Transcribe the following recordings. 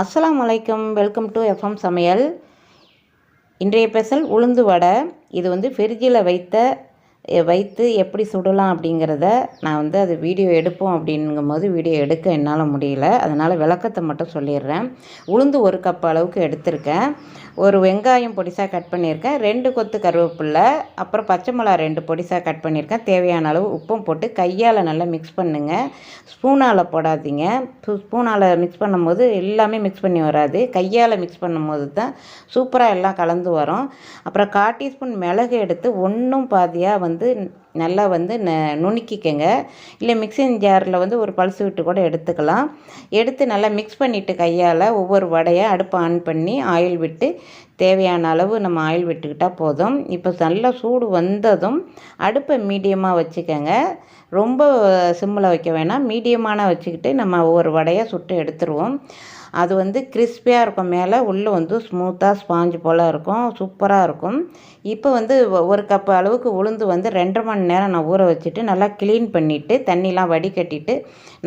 அஸ்லாம் வலைக்கம் welcome to FM சமையல். இன்றைய ஸ்பெஷல் உளுந்து வடை. இது வந்து ஃப்ரிட்ஜில் வைத்த வைத்து எப்படி சுடலாம் அப்படிங்கிறத நான் வந்து அது வீடியோ எடுப்போம் அப்படிங்கும்போது வீடியோ எடுக்க என்னால் முடியல. அதனால் விளக்கத்தை மட்டும் சொல்லிடுறேன். உளுந்து ஒரு கப் அளவுக்கு எடுத்திருக்கேன். ஒரு வெங்காயம் பொடிசாக கட் பண்ணியிருக்கேன். ரெண்டு கொத்து கருவேப்பில்லை அப்புறம் பச்சை மிளகா ரெண்டு பொடிசாக கட் பண்ணியிருக்கேன். தேவையான அளவு உப்பும் போட்டு கையால் நல்லா மிக்ஸ் பண்ணுங்கள் ஸ்பூனால் போடாதீங்க. ஸ்பூனால் மிக்ஸ் பண்ணும்போது எல்லாமே மிக்ஸ் பண்ணி வராது. கையால் மிக்ஸ் பண்ணும்போது தான் சூப்பராக எல்லாம் கலந்து வரும். அப்புறம் கால் டீஸ்பூன் மிளகு எடுத்து ஒன்றும் பாதியாக வந்து வந்து நல்லா வந்து ந நுணுக்கிக்கங்க. இல்லை மிக்சிங் ஜாரில் வந்து ஒரு பல்ஸ் விட்டு கூட எடுத்துக்கலாம். எடுத்து நல்லா மிக்ஸ் பண்ணிவிட்டு கையால் ஒவ்வொரு வடையை அடுப்பை ஆன் பண்ணி ஆயில் விட்டு தேவையான அளவு நம்ம ஆயில் விட்டுக்கிட்டால் போதும். இப்போ நல்லா சூடு வந்ததும் அடுப்பை மீடியமாக வச்சுக்கோங்க. ரொம்ப சிம்மில் வைக்க வேணாம். மீடியமான வச்சுக்கிட்டு நம்ம ஒவ்வொரு வடையாக சுட்டு எடுத்துருவோம். அது வந்து கிறிஸ்பியாக இருக்கும். மேலே உள்ளே வந்து ஸ்மூத்தாக ஸ்பாஞ்சு போல் இருக்கும். சூப்பராக இருக்கும். இப்போ வந்து ஒரு கப் அளவுக்கு உளுந்து வந்து ரெண்டு மணி மணி நேரம் நான் ஊற வச்சுட்டு நல்லா க்ளீன் பண்ணிவிட்டு தண்ணிலாம் வடிகட்டிட்டு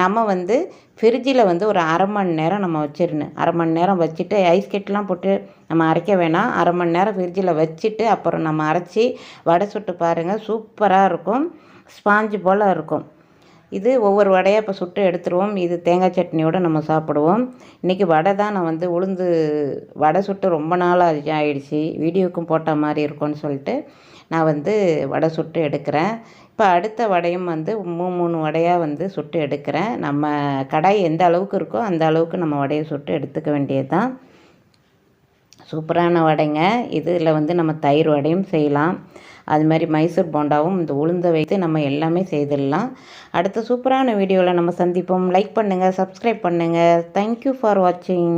நம்ம வந்து ஃப்ரிட்ஜில் வந்து ஒரு அரை மணி நேரம் நம்ம வச்சிடணும். அரை மணி நேரம் வச்சுட்டு ஐஸ் கட்டிலாம் போட்டு நம்ம அரைக்க வேணாம். அரை மணி நேரம் ஃப்ரிட்ஜில் வச்சுட்டு அப்புறம் நம்ம அரைச்சி வடை சுட்டு பாருங்கள் சூப்பராக இருக்கும். ஸ்பாஞ்சு போல் இருக்கும். இது ஒவ்வொரு வடையாக இப்போ சுட்டு எடுத்துருவோம். இது தேங்காய் சட்னியோடு நம்ம சாப்பிடுவோம். இன்றைக்கி வடை தான் நான் வந்து உளுந்து வடை சுட்டு ரொம்ப நாளாக ஆச்சு- ஆயிடுச்சு. வீடியோக்கும் போட்ட மாதிரி இருக்கும்னு சொல்லிட்டு நான் வந்து வடை சுட்டு எடுக்கிறேன். இப்போ அடுத்த வடையும் வந்து மூணு மூணு வடையாக வந்து சுட்டு எடுக்கிறேன். நம்ம கடாய் எந்த அளவுக்கு இருக்கோ அந்த அளவுக்கு நம்ம வடையை சுட்டு எடுத்துக்க வேண்டியது தான் சூப்பரான வடைங்க. இதில் வந்து நம்ம தயிர் வடையும் செய்யலாம். அது மாதிரி மைசூர் போண்டாவும் இந்த உளுந்தை வைத்து நம்ம எல்லாமே செய்திடலாம். அடுத்த சூப்பரான வீடியோவில் நம்ம சந்திப்போம். லைக் பண்ணுங்கள் சப்ஸ்கிரைப் பண்ணுங்கள் தேங்க்யூ ஃபார் வாட்சிங்